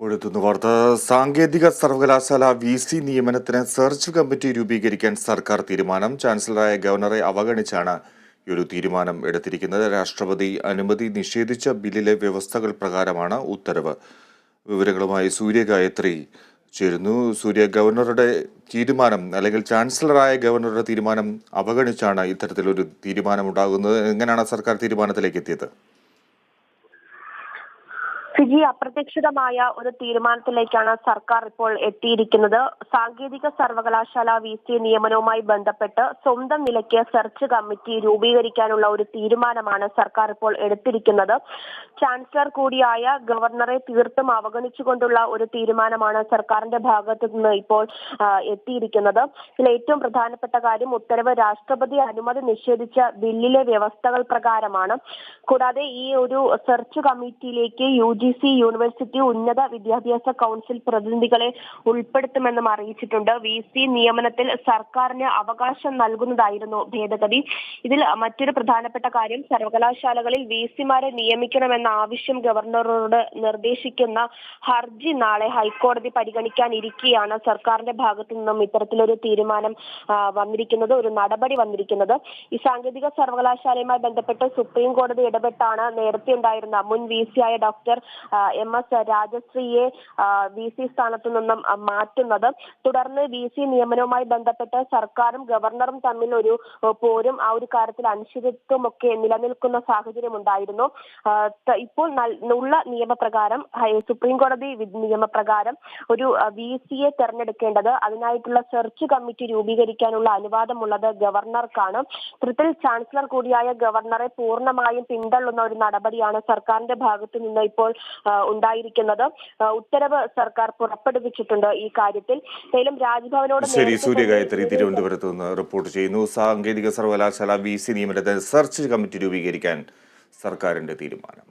പൊഴുത്തുന്ന വാർത്ത. സാങ്കേതിക സർവകലാശാല വി സി നിയമനത്തിന് സെർച്ച് കമ്മിറ്റി രൂപീകരിക്കാൻ സർക്കാർ തീരുമാനം. ചാൻസലറായ ഗവർണറെ അവഗണിച്ചാണ് ഈ ഒരു തീരുമാനം എടുത്തിരിക്കുന്നത്. രാഷ്ട്രപതി അനുമതി നിഷേധിച്ച ബില്ലിലെ വ്യവസ്ഥകൾ പ്രകാരമാണ് ഉത്തരവ്. വിവരങ്ങളുമായി സൂര്യ ഗായത്രി ചേരുന്നു. സൂര്യ ഗവർണറുടെ തീരുമാനം അല്ലെങ്കിൽ ചാൻസലറായ ഗവർണറുടെ തീരുമാനം അവഗണിച്ചാണ് ഇത്തരത്തിലൊരു തീരുമാനം ഉണ്ടാകുന്നത് എങ്ങനെയാണ് സർക്കാർ തീരുമാനത്തിലേക്ക് എത്തിയത്? ഫിജി അപ്രതീക്ഷിതമായ ഒരു തീരുമാനത്തിലേക്കാണ് സർക്കാർ ഇപ്പോൾ എത്തിയിരിക്കുന്നത്. സാങ്കേതിക സർവകലാശാല വി സി നിയമനവുമായി ബന്ധപ്പെട്ട് സ്വന്തം നിലയ്ക്ക് സെർച്ച് കമ്മിറ്റി രൂപീകരിക്കാനുള്ള ഒരു തീരുമാനമാണ് സർക്കാർ ഇപ്പോൾ എടുത്തിരിക്കുന്നത്. ചാൻസലർ കൂടിയായ ഗവർണറെ തീർത്തും അവഗണിച്ചുകൊണ്ടുള്ള ഒരു തീരുമാനമാണ് സർക്കാരിന്റെ ഭാഗത്തു നിന്ന് ഇപ്പോൾ എത്തിയിരിക്കുന്നത്. ഇതിൽ ഏറ്റവും പ്രധാനപ്പെട്ട കാര്യം ഉത്തരവ് രാഷ്ട്രപതി അനുമതി നിഷേധിച്ച ബില്ലിലെ വ്യവസ്ഥകൾ പ്രകാരമാണ്. കൂടാതെ ഈ ഒരു സെർച്ച് കമ്മിറ്റിയിലേക്ക് യു ജി സി യൂണിവേഴ്സിറ്റി ഉന്നത വിദ്യാഭ്യാസ കൗൺസിൽ പ്രതിനിധികളെ ഉൾപ്പെടുത്തുമെന്നും അറിയിച്ചിട്ടുണ്ട്. വി സി നിയമനത്തിൽ സർക്കാരിന് അവകാശം നൽകുന്നതായിരുന്നു ഭേദഗതി. ഇതിൽ മറ്റൊരു പ്രധാനപ്പെട്ട കാര്യം സർവകലാശാലകളിൽ വി സിമാരെ നിയമിക്കണമെന്ന ആവശ്യം ഗവർണറോട് നിർദ്ദേശിക്കുന്ന ഹർജി നാളെ ഹൈക്കോടതി പരിഗണിക്കാനിരിക്കെയാണ് സർക്കാരിന്റെ ഭാഗത്തു നിന്നും ഇത്തരത്തിലൊരു തീരുമാനം വന്നിരിക്കുന്നത് ഒരു നടപടി വന്നിരിക്കുന്നത്. ഈ സാങ്കേതിക സർവകലാശാലയുമായി ബന്ധപ്പെട്ട് സുപ്രീം കോടതി ഇടപെട്ടാണ് നേരത്തെ ഉണ്ടായിരുന്ന മുൻ വി ആയ ഡോക്ടർ എം എസ് രാജശ്രീയെ വി സി സ്ഥാനത്തു നിന്നും മാറ്റുന്നത്. തുടർന്ന് വി സി നിയമനവുമായി ബന്ധപ്പെട്ട് സർക്കാരും ഗവർണറും തമ്മിൽ ഒരു പോരും ആ ഒരു കാര്യത്തിൽ അനിശ്ചിതത്വമൊക്കെ നിലനിൽക്കുന്ന സാഹചര്യം ഉണ്ടായിരുന്നു. ഇപ്പോൾ ഉള്ള നിയമപ്രകാരം സുപ്രീം കോടതി നിയമപ്രകാരം ഒരു വി സിയെ തെരഞ്ഞെടുക്കേണ്ടത് അതിനായിട്ടുള്ള സെർച്ച് കമ്മിറ്റി രൂപീകരിക്കാനുള്ള അനുവാദമുള്ളത് ഗവർണർക്കാണ്. ഇത്തരത്തിൽ ചാൻസലർ കൂടിയായ ഗവർണറെ പൂർണമായും പിന്തള്ളുന്ന ഒരു നടപടിയാണ് സർക്കാരിന്റെ ഭാഗത്തു നിന്ന് ഇപ്പോൾ ഉണ്ടായിരിക്കുന്നത്. ഉത്തരവ് സർക്കാർ പുറപ്പെടുവിച്ചിട്ടുണ്ട് ഈ കാര്യത്തിൽ. എന്തായാലും രാജ്ഭവനോട് ശരി സൂര്യഗായത്രി തിരുവനന്തപുരത്ത് നിന്ന് റിപ്പോർട്ട് ചെയ്യുന്നു. സാങ്കേതിക സർവകലാശാല വി സി നിയമനത്തിന് സെർച്ച് കമ്മിറ്റി രൂപീകരിക്കാൻ സർക്കാരിന്റെ തീരുമാനം.